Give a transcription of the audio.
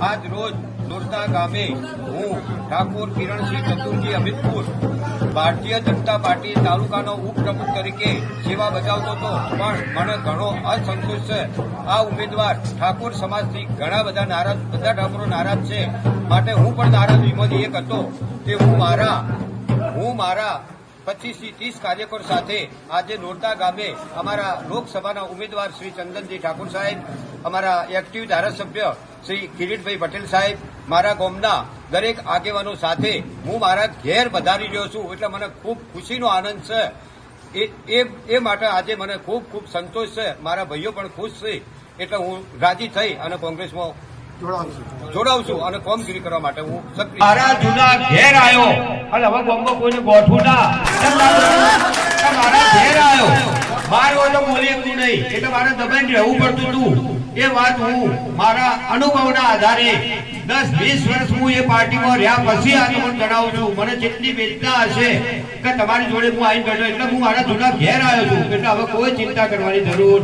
આજ રોજ દોરતા ગામે હું, ઠાકોર કિરણસિંહ ચતુરજી અમિતપુર, ભારતીય જનતા પાર્ટી તાલુકાનો ઉપપ્રમુખ તરીકે સેવા બજાવતો હતો. પણ મને ઘણો અસંતોષ છે. આ ઉમેદવાર ઠાકોર સમાજથી ઘણા બધા નારાજ, બધા ઠાકોરો નારાજ છે. માટે હું પણ નારાજ વિમોદી એક હતો કે હું મારા હું મારા પચીસથી ત્રીસ કાર્યકર સાથે આજે નોરતા ગામે અમારા લોકસભાના ઉમેદવાર શ્રી ચંદનજી ઠાકોર સાહેબ, અમારા એક્ટિવ ધારાસભ્ય શ્રી કિરીટભાઈ પટેલ સાહેબ મારા ગામના દરેક આગેવાનો સાથે હું મારા ઘેર વધારી રહ્યો છું એટલે મને ખૂબ ખુશીનો આનંદ છે. એ એ એ માટે આજે મને ખૂબ ખૂબ સંતોષ છે. મારા ભાઈઓ પણ ખુશ છે એટલે હું રાજી થઈ અને કોંગ્રેસમાં જોડાઉં છું. અને કોમગીરી કરવા માટે હું સક્રિય મારા જૂના ઘેર આવ્યો અને હવે બોમ્બો કોઈને ગોઠવું ના. એમ લાગે કે મારા ઘેર આવ્યો બાર બોલી નહીં. એટલે મારે દબાઈને રહેવું પડતું હતું એ વાત હું મારા અનુભવના આધારે દસ વીસ વર્ષ હું એ પાર્ટીમાં રહ્યા પછી આ તમને જણાવું છું. મને જેટલી વેદના હશે કે તમારી જોડે હું આવી બેઠો એટલે હું મારા જૂના ઘેર આવ્યો છું. એટલે હવે કોઈ ચિંતા કરવાની જરૂર